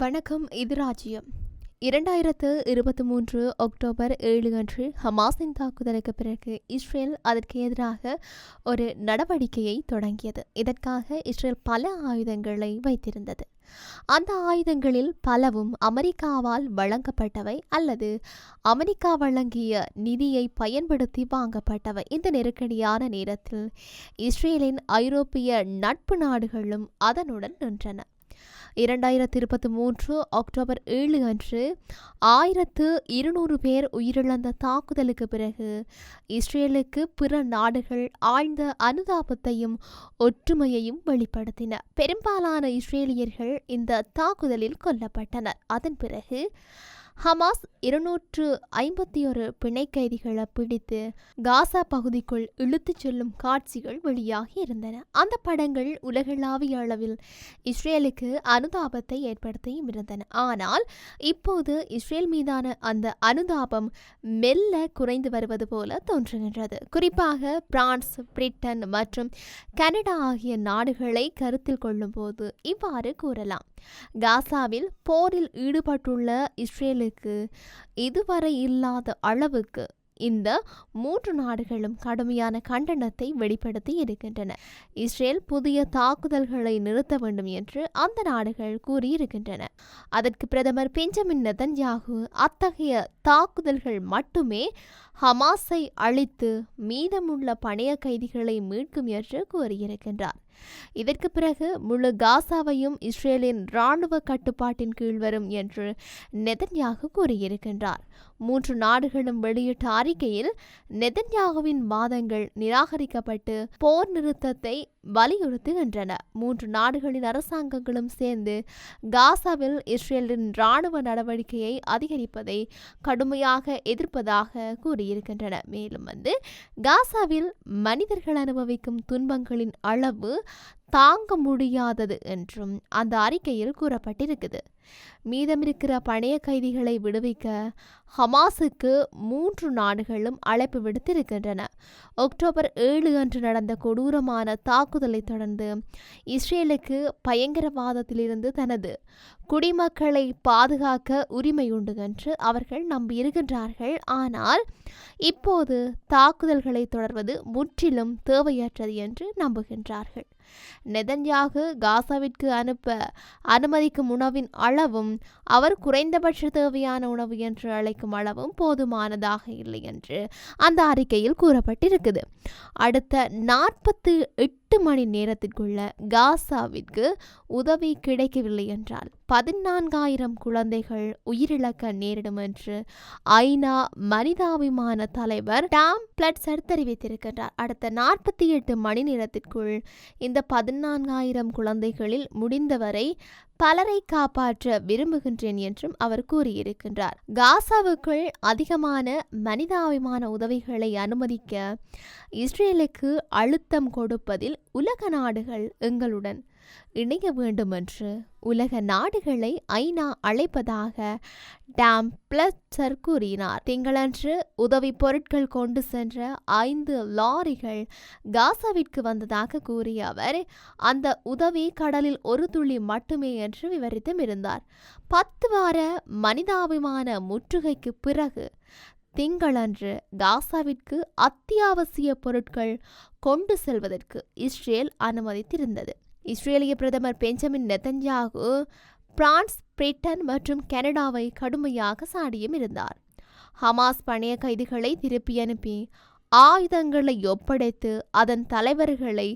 வணக்கம் இது ராஜ்யம். இரண்டாயிரத்து இருபத்தி மூன்று அக்டோபர் ஏழு அன்று ஹமாஸின் தாக்குதலுக்கு பிறகு இஸ்ரேல் அதற்கு எதிராக ஒரு நடவடிக்கையை தொடங்கியது. இதற்காக இஸ்ரேல் பல ஆயுதங்களை வைத்திருந்தது. அந்த ஆயுதங்களில் பலவும் அமெரிக்காவால் வழங்கப்பட்டவை அல்லது அமெரிக்கா வழங்கிய நிதியை பயன்படுத்தி வாங்கப்பட்டவை. இந்த நெருக்கடியான நேரத்தில் இஸ்ரேலின் ஐரோப்பிய நட்பு நாடுகளும் அதனுடன் நின்றன. இரண்டாயிரத்தி இருபத்தி மூன்று அக்டோபர் ஏழு அன்று ஆயிரத்து இருநூறு பேர் உயிரிழந்த தாக்குதலுக்கு பிறகு இஸ்ரேலுக்கு பிற நாடுகள் ஆழ்ந்த அனுதாபத்தையும் ஒற்றுமையையும் வெளிப்படுத்தின. பெரும்பாலான இஸ்ரேலியர்கள் இந்த தாக்குதலில் கொல்லப்பட்டனர். அதன் பிறகு ஹமாஸ் இருநூற்று ஐம்பத்தி ஒரு பிணை கைதிகளை பிடித்து காசா பகுதிக்குள் இழுத்துச் செல்லும் காட்சிகள் வெளியாகி இருந்தன. அந்த படங்கள் உலகளாவிய அளவில் இஸ்ரேலுக்கு அனுதாபத்தை ஏற்படுத்தியும் இருந்தன. ஆனால் இப்போது இஸ்ரேல் மீதான அந்த அனுதாபம் மெல்ல குறைந்து வருவது போல தோன்றுகின்றது. குறிப்பாக பிரான்ஸ் பிரிட்டன் மற்றும் கனடா ஆகிய நாடுகளை கருத்தில் கொள்ளும்போது இவ்வாறு கூறலாம். காசாவில் போரில் ஈடுபட்டுள்ள இஸ்ரேலுக்கு இதுவரை இல்லாத அளவுக்கு இந்த மூன்று நாடுகளும் கடுமையான கண்டனத்தை வெளிப்படுத்தி இருக்கின்றன. இஸ்ரேல் புதிய தாக்குதல்களை நிறுத்த வேண்டும் என்று அந்த நாடுகள் கூறியிருக்கின்றன. அதற்கு பிரதமர் பெஞ்சமின் நெதன்யாகு அத்தகைய தாக்குதல்கள் மட்டுமே ஹமாஸை அழித்து மீதமுள்ள பணைய கைதிகளை மீட்கும் என்று கூறியிருக்கின்றார். இதற்கு பிறகு முழு காசாவையும் இஸ்ரேலின் இராணுவ கட்டுப்பாட்டின் கீழ் வரும் என்று நெதன்யாகு கூறியிருக்கின்றார். மூன்று நாடுகளும் வெளியிட்ட அறிக்கையில் நெதன்யாகுவின் வாதங்கள் நிராகரிக்கப்பட்டு போர் நிறுத்தத்தை வலியுறுத்துகின்றன. மூன்று நாடுகளின் அரசாங்கங்களும் சேர்ந்து காசாவில் இஸ்ரேலின் இராணுவ நடவடிக்கையை அதிகரிப்பதை கடுமையாக எதிர்ப்பதாக கூறியிருக்கின்றன. மேலும் வந்து காசாவில் மனிதர்கள் அனுபவிக்கும் துன்பங்களின் அளவு தாங்க முடியாதது என்றும் அந்த அறிக்கையில் கூறப்பட்டிருக்குது. மீதமிருக்கிற பணைய கைதிகளை விடுவிக்க ஹமாஸுக்கு மூன்று நாடுகளும் அழைப்பு விடுத்திருக்கின்றன. அக்டோபர் ஏழு அன்று நடந்த கொடூரமான தாக்குதலை தொடர்ந்து இஸ்ரேலுக்கு பயங்கரவாதத்திலிருந்து தனது குடிமக்களை பாதுகாக்க உரிமை உண்டு என்று அவர்கள் நம்பியிருக்கின்றார்கள். ஆனால் இப்போது தாக்குதல்களை தொடர்வது முற்றிலும் தேவையற்றது என்று நம்புகின்றார்கள். நெதன்யாகு காசாவிற்கு அனுப்ப அனுமதிக்கும் உணவின் அளவும் அவர் குறைந்தபட்ச தேவையான உணவு என்று அழைக்கும் அளவும் போதுமானதாக இல்லை என்று அந்த அறிக்கையில் கூறப்பட்டிருக்குது. அடுத்த நாற்பத்து எட்டு மணி நேரத்திற்குள்ள காசாவிற்கு உதவி கிடைக்கவில்லை என்றால் பதினான்காயிரம் குழந்தைகள் உயிரிழக்க நேரிடும் என்று ஐநா மனிதாபிமான தலைவர் டாம் பிளட்சர் தெரிவித்திருக்கின்றார். அடுத்த நாற்பத்தி எட்டு மணி நேரத்திற்குள் இந்த பதினான்காயிரம் குழந்தைகளில் முடிந்தவரை பலரை காப்பாற்ற விரும்புகின்றேன் என்றும் அவர் கூறியிருக்கின்றார். காசாவுக்குள் அதிகமான மனிதாபிமான உதவிகளை அனுமதிக்க இஸ்ரேலுக்கு அழுத்தம் கொடுப்பதில் உலக நாடுகள் எங்களுடன் இணைய வேண்டும் என்று உலக நாடுகளை ஐநா அழைப்பதாக டாம் பிளச்சர் கூறினார். திங்களன்று உதவி பொருட்கள் கொண்டு சென்ற ஐந்து லாரிகள் காசாவிற்கு வந்ததாக கூறிய அவர் அந்த உதவி கடலில் ஒரு துளி மட்டுமே என்று விவரித்தும் இருந்தார். பத்து வார மனிதாபிமான முற்றுகைக்கு பிறகு திங்களன்று காசாவிற்கு அத்தியாவசிய பொருட்கள் கொண்டு செல்வதற்கு இஸ்ரேல் அனுமதித்திருந்தது. இஸ்ரேலிய பிரதமர் பெஞ்சமின் நெதன்யாகு பிரான்ஸ் பிரிட்டன் மற்றும் கனடாவை கடுமையாக சாடியும் இருந்தார். ஹமாஸ் பணைய கைதிகளை திருப்பி அனுப்பி ஆயுதங்களை ஒப்படைத்து அதன் தலைவர்களை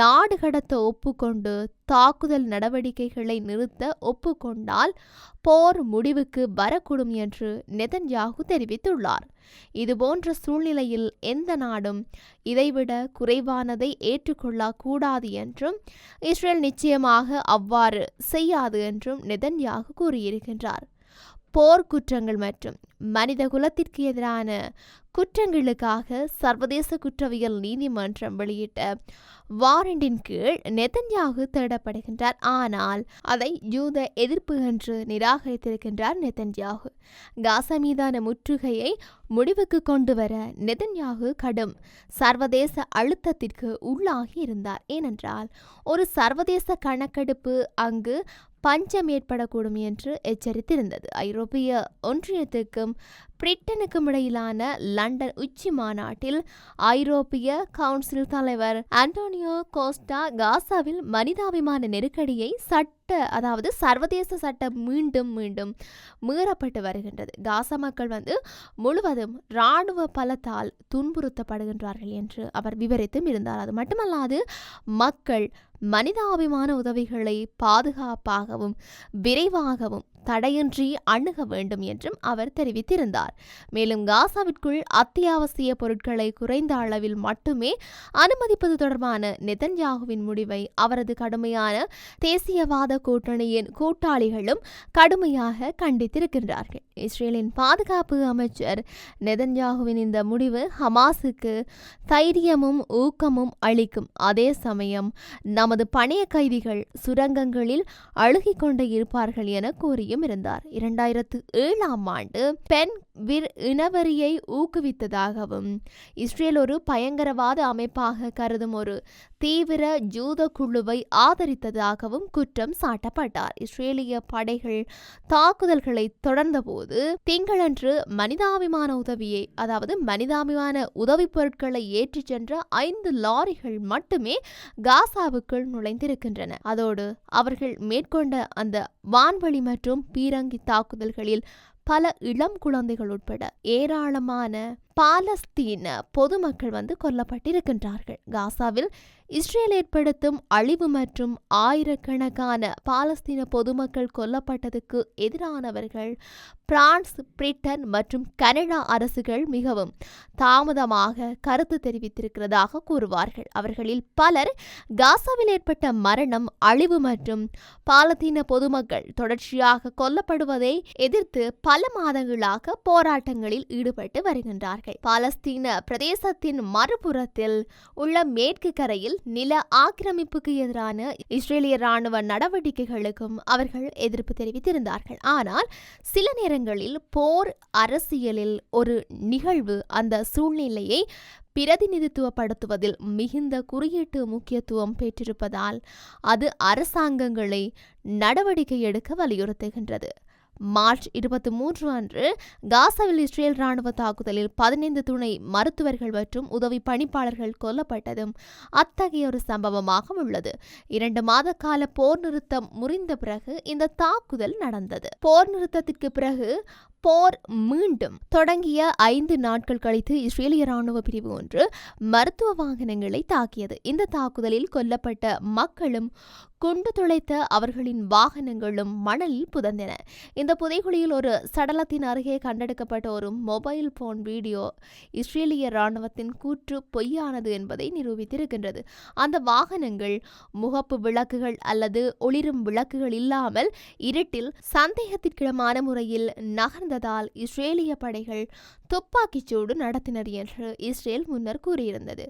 நாடு கடத்த ஒப்புக்கொண்டு தாக்குதல் நடவடிக்கைகளை நிறுத்த ஒப்புக்கொண்டால் போர் முடிவுக்கு வரக்கூடும் என்று நெதன்யாகு தெரிவித்துள்ளார். இதுபோன்ற சூழ்நிலையில் எந்த நாடும் இதைவிட குறைவானதை ஏற்றுக்கொள்ளக்கூடாது என்றும் இஸ்ரேல் நிச்சயமாக அவ்வாறு செய்யாது என்றும் நெதன்யாகு கூறியிருக்கின்றார். போர் குற்றங்கள் மற்றும் மனித குலத்திற்கு எதிரான குற்றங்களுக்காக சர்வதேச குற்றவியல் நீதிமன்றம் வெளியிட்ட வாரண்டின் கீழ் நெதன்யாகு தேடப்படுகின்றார். ஆனால் அதை யூத எதிர்ப்பு என்று நிராகரித்திருக்கின்றார் நெதன்யாகு. காசா மீதான முற்றுகையை முடிவுக்கு கொண்டு வர நெதன்யாகு கடும் சர்வதேச அழுத்தத்திற்கு உள்ளாகி இருந்தார். ஏனென்றால் ஒரு சர்வதேச கணக்கெடுப்பு அங்கு பஞ்சம் ஏற்படக்கூடும் என்று எச்சரித்திருந்தது. ஐரோப்பிய ஒன்றியத்துக்கும் பிரிட்டனுக்கும் இடையிலான லண்டன் உச்சி மாநாட்டில் ஐரோப்பிய கவுன்சில் தலைவர் அண்டோனியோ கோஸ்டா காசாவில் மனிதாபிமான நெருக்கடியை சட்ட அதாவது சர்வதேச சட்டம் மீண்டும் மீண்டும் மீறப்பட்டு வருகின்றது. காசா மக்கள் வந்து முழுவதும் இராணுவ பலத்தால் துன்புறுத்தப்படுகின்றார்கள் என்று அவர் விவரித்தும் இருந்தார். அது மட்டுமல்லாது மக்கள் மனிதாபிமான உதவிகளை பாதுகாப்பாகவும் விரைவாகவும் தடையின்றி அணுக வேண்டும் என்றும் அவர் தெரிவித்திருந்தார். மேலும் காசாவிற்குள் அத்தியாவசிய பொருட்களை குறைந்த அளவில் மட்டுமே அனுமதிப்பது தொடர்பான நெதன்யாகுவின் முடிவை அவரது கடுமையான தேசியவாத கூட்டணியின் கூட்டாளிகளும் கடுமையாக கண்டித்திருக்கின்றார்கள். இஸ்ரேலின் பாதுகாப்பு அமைச்சர் நெதன்யாகுவின் இந்த முடிவு ஹமாஸுக்கு தைரியமும் ஊக்கமும் அளிக்கும். அதே சமயம் நமது பணைய கைதிகள் சுரங்கங்களில் அழுகிக் கொண்டே இருப்பார்கள் என கூறியும் இருந்தார். இரண்டாயிரத்து ஏழாம் ஆண்டு பெண் விர் இனவரியை ஊக்குவித்ததாகவும் இஸ்ரேல் ஒரு பயங்கரவாத அமைப்பாக கருதும் ஒரு தீவிர ஜூத குழுவை ஆதரித்ததாகவும் குற்றம் சாட்டப்பட்டார். இஸ்ரேலிய படைகள் தாக்குதல்களை தொடர்ந்தபோது திங்களன்று மனிதாபிமான உதவியை அதாவது மனிதாபிமான உதவிப் பொருட்களை ஏற்றிச் சென்ற ஐந்து லாரிகள் மட்டுமே காசாவுக்குள் நுழைந்திருக்கின்றன. அதோடு அவர்கள் மேற்கொண்ட அந்த வான்வழி மற்றும் பீரங்கி தாக்குதல்களில் பல இளம் குழந்தைகள் உட்பட ஏராளமான பாலஸ்தீன பொதுமக்கள் வந்து கொல்லப்பட்டிருக்கின்றார்கள். காசாவில் இஸ்ரேல் ஏற்படுத்தும் அழிவு மற்றும் ஆயிரக்கணக்கான பாலஸ்தீன பொதுமக்கள் கொல்லப்பட்டதுக்கு எதிரானவர்கள் பிரான்ஸ் பிரிட்டன் மற்றும் கனடா அரசுகள் மிகவும் தாமதமாக கருத்து தெரிவித்திருக்கிறதாக கூறுவார்கள். அவர்களில் பலர் காசாவில் ஏற்பட்ட மரணம் அழிவு மற்றும் பாலத்தீன பொதுமக்கள் தொடர்ச்சியாக கொல்லப்படுவதை எதிர்த்து பல மாதங்களாக போராட்டங்களில் ஈடுபட்டு வருகின்றார்கள். பாலஸ்தீன பிரதேசத்தின் மறுபுறத்தில் உள்ள மேற்கு கரையில் நில ஆக்கிரமிப்புக்கு எதிரான இஸ்ரேலிய ராணுவ நடவடிக்கைகளுக்கும் அவர்கள் எதிர்ப்பு தெரிவித்திருந்தார்கள். ஆனால் சில நேரங்களில் போர் அரசியலில் ஒரு நிகழ்வு அந்த சூழ்நிலையை பிரதிநிதித்துவப்படுத்துவதில் மிகுந்த குறியீட்டு முக்கியத்துவம் பெற்றிருப்பதால் அது அரசாங்கங்களை நடவடிக்கை எடுக்க வலியுறுத்துகின்றது. மார்ச் இருபத்தி மூன்று அன்று காசாவில் இஸ்ரேல் ராணுவ தாக்குதலில் பதினைந்து துணை மருத்துவர்கள் மற்றும் உதவி பணிப்பாளர்கள் கொல்லப்பட்டதும் அத்தகைய ஒரு சம்பவமாக உள்ளது. இரண்டு மாத கால போர் நிறுத்தம் முறிந்த பிறகு இந்த தாக்குதல் நடந்தது. போர் நிறுத்தத்திற்கு பிறகு போர் மீண்டும் தொடங்கிய ஐந்து நாட்கள் கழித்து இஸ்ரேலிய ராணுவ பிரிவு ஒன்று மருத்துவ வாகனங்களை தாக்கியது. இந்த தாக்குதலில் கொல்லப்பட்ட மக்களும் குண்டு துளைத்த அவர்களின் வாகனங்களும் மணலில் புதந்தன. இந்த புதைகுழியில் ஒரு சடலத்தின் அருகே கண்டெடுக்கப்பட்ட ஒரு மொபைல் போன் வீடியோ இஸ்ரேலிய ராணுவத்தின் கூற்று பொய்யானது என்பதை நிரூபித்திருக்கின்றது. அந்த வாகனங்கள் முகப்பு விளக்குகள் அல்லது ஒளிரும் விளக்குகள் இல்லாமல் இருட்டில் சந்தேகத்திற்கிடமான முறையில் நகர்ந்ததால் இஸ்ரேலிய படைகள் துப்பாக்கிச் சூடு நடத்தினர் என்று இஸ்ரேல் முன்னர் கூறியிருந்தது.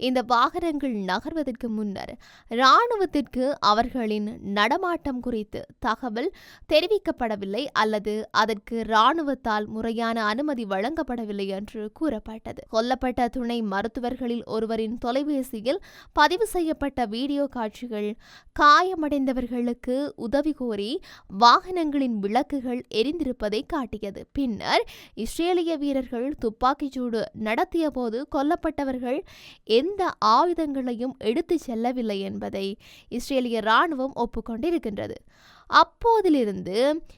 இந்த வாகனங்கள் நகர்வதற்கு முன்னர் இராணுவத்திற்கு அவர்களின் நடமாட்டம் குறித்து தகவல் தெரிவிக்கப்படவில்லை அல்லது அதற்கு இராணுவத்தால் முறையான அனுமதி வழங்கப்படவில்லை என்று கூறப்பட்டது. கொல்லப்பட்ட துணை மருத்துவர்களில் ஒருவரின் தொலைபேசியில் பதிவு செய்யப்பட்ட வீடியோ காட்சிகள் காயமடைந்தவர்களுக்கு உதவி கோரி வாகனங்களின் விளக்குகள் எரிந்திருப்பதை காட்டியது பின்னர் இஸ்ரேலிய வீரர்கள் துப்பாக்கிச்சூடு நடத்திய போது கொல்லப்பட்டவர்கள் எந்த ஆயுதங்களையும் எடுத்து செல்லவில்லை என்பதை இஸ்ரேலிய ராணுவம் ஒப்புக்கொண்டிருக்கின்றது. அப்போதிலிருந்து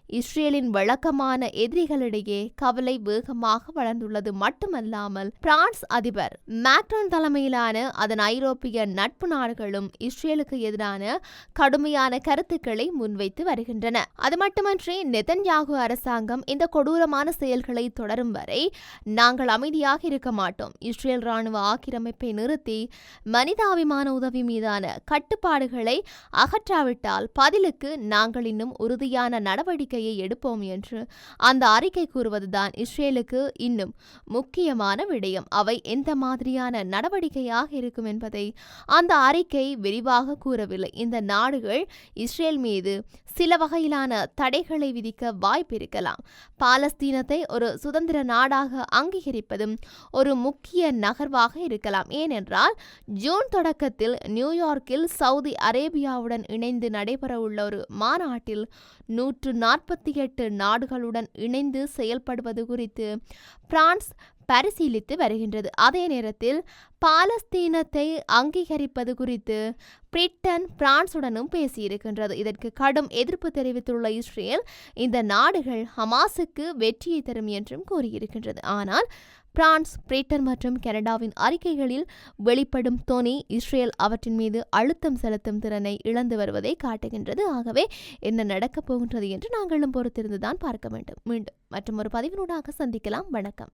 இஸ்ரேலின் வழக்கமான எதிரிகளிடையே கவலை வேகமாக வளர்ந்துள்ளது மட்டுமல்லாமல் பிரான்ஸ் அதிபர் மேக்ரோன் தலைமையிலான அதன் ஐரோப்பிய நட்பு நாடுகளும் இஸ்ரேலுக்கு எதிரான கடுமையான கருத்துக்களை முன்வைத்து வருகின்றன. அது மட்டுமன்றி நெதன்யாகு அரசாங்கம் இந்த கொடூரமான செயல்களை தொடரும் வரை நாங்கள் அமைதியாக இருக்க மாட்டோம். இஸ்ரேல் ராணுவ ஆக்கிரமிப்பை நிறுத்தி மனிதாபிமான உதவி மீதான கட்டுப்பாடுகளை அகற்றாவிட்டால் பதிலுக்கு நாங்கள் இன்னும் உறுதியான நடவடிக்கையை எடுப்போம் என்று அந்த அறிக்கை கூறுவதுதான் இஸ்ரேலுக்கு இன்னும் முக்கியமான விடயம். அவை எந்த மாதிரியான நடவடிக்கையாக இருக்கும் என்பதை அந்த அறிக்கை விரிவாக கூறவில்லை. இந்த நாடுகள் இஸ்ரேல் மீது சில வகையிலான தடைகளை விதிக்க வாய்ப்பிருக்கலாம் பாலஸ்தீனத்தை ஒரு சுதந்திர நாடாக அங்கீகரிப்பதும் ஒரு முக்கிய நகர்வாக இருக்கலாம். ஏனென்றால் ஜூன் தொடக்கத்தில் நியூயார்க்கில் சவுதி அரேபியாவுடன் இணைந்து நடைபெறவுள்ள ஒரு மாநாடு மாநாட்டில் நூற்று நாற்பத்தி எட்டு நாடுகளுடன் இணைந்து செயல்படுவது குறித்து பிரான்ஸ் பரிசீலித்து வருகின்றது. அதே நேரத்தில் பாலஸ்தீனத்தை அங்கீகரிப்பது குறித்து பிரிட்டன் பிரான்சுடனும் பேசியிருக்கின்றது. இதற்கு கடும் எதிர்ப்பு தெரிவித்துள்ள இஸ்ரேல் இந்த நாடுகள் ஹமாஸுக்கு வெற்றியை தரும் என்றும் கூறியிருக்கின்றது. ஆனால் பிரான்ஸ் பிரிட்டன் மற்றும் கனடாவின் அறிக்கைகளில் வெளிப்படும் தொனி இஸ்ரேல் அவற்றின் மீது அழுத்தம் செலுத்தும் திறனை இழந்து வருவதை காட்டுகின்றது. ஆகவே என்ன நடக்கப் போகின்றது என்று நாங்களும் பொறுத்திருந்துதான் பார்க்க வேண்டும். மீண்டும் மற்றும் ஒரு பதிவினூடாக சந்திக்கலாம். வணக்கம்.